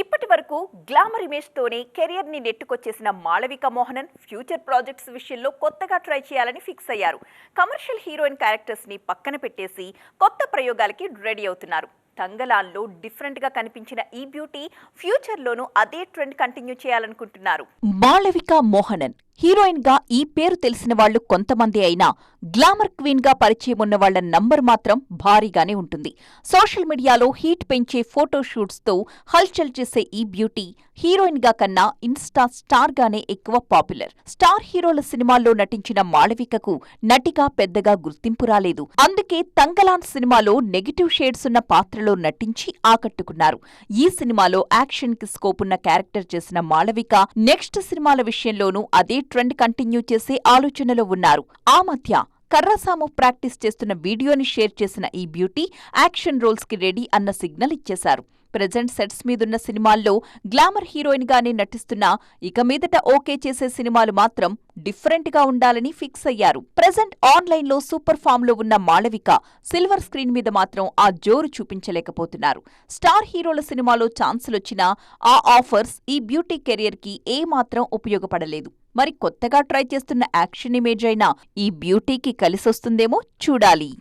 ఇప్పటి వరకు glamour image తోనే కెరియర్ని నెట్టుకొచ్చేసిన మాళవిక మోహనన్ ఫ్యూచర్ ప్రాజెక్ట్స్ విషయంలో కొత్తగా ట్రై చేయాలని ఫిక్స్ అయ్యారు. కమర్షియల్ హీరోయిన్ క్యారెక్టర్స్ని పక్కన పెట్టేసి కొత్త ప్రయోగాలకి రెడీ అవుతున్నారు. తంగలాన్లో డిఫరెంట్గా కనిపించిన ఈ బ్యూటీ ఫ్యూచర్లోనూ అదే ట్రెండ్ కంటిన్యూ చేయాలనుకుంటున్నారు. మాళవిక మోహనన్ హీరోయిన్గా ఈ పేరు తెలిసిన వాళ్ళు కొంతమంది అయినా గ్లామర్ క్వీన్గా పరిచయం ఉన్న వాళ్ళ నంబర్ మాత్రం భారీగానే ఉంటుంది. సోషల్ మీడియాలో హీట్ పెంచే ఫోటోషూట్స్తో హల్చల్ చేసే ఈ బ్యూటీ హీరోయిన్గా కన్నా ఇన్స్టా స్టార్ గానే ఎక్కువ పాపులర్. స్టార్ హీరోల సినిమాల్లో నటించిన మాళవికకు నటిగా పెద్దగా గుర్తింపు రాలేదు. అందుకే తంగలాన్ సినిమాలో నెగిటివ్ షేడ్స్ ఉన్న పాత్రలో నటించి ఆకట్టుకున్నారు. ఈ సినిమాలో యాక్షన్కి స్కోప్ ఉన్న క్యారెక్టర్ చేసిన మాళవిక నెక్స్ట్ సినిమాల విషయంలోనూ అదే ట్రెండ్ కంటిన్యూ చేసే ఆలోచనలో ఉన్నారు. ఆ మధ్య కర్రసాము ప్రాక్టీస్ చేస్తున్న వీడియోని షేర్ చేసిన ఈ బ్యూటీ యాక్షన్ రోల్స్కి రెడీ అన్న సిగ్నల్ ఇచ్చేశారు. ప్రజెంట్ సెట్స్ మీదున్న సినిమాల్లో గ్లామర్ హీరోయిన్ గానే నటిస్తున్నా ఇక మీదట ఓకే చేసే సినిమాలు మాత్రం డిఫరెంట్గా ఉండాలని ఫిక్స్ అయ్యారు. ప్రజెంట్ ఆన్లైన్లో సూపర్ ఫామ్లో ఉన్న మాళవిక సిల్వర్ స్క్రీన్ మీద మాత్రం ఆ జోరు చూపించలేకపోతున్నారు. స్టార్ హీరోల సినిమాలో ఛాన్సులొచ్చినా ఆ ఆఫర్స్ ఈ బ్యూటీ కెరియర్కి ఏ మాత్రం ఉపయోగపడలేదు. మరి కొత్తగా ట్రై చేస్తున్న యాక్షన్ ఇమేజ్ అయినా ఈ బ్యూటీకి కలిసొస్తుందేమో చూడాలి.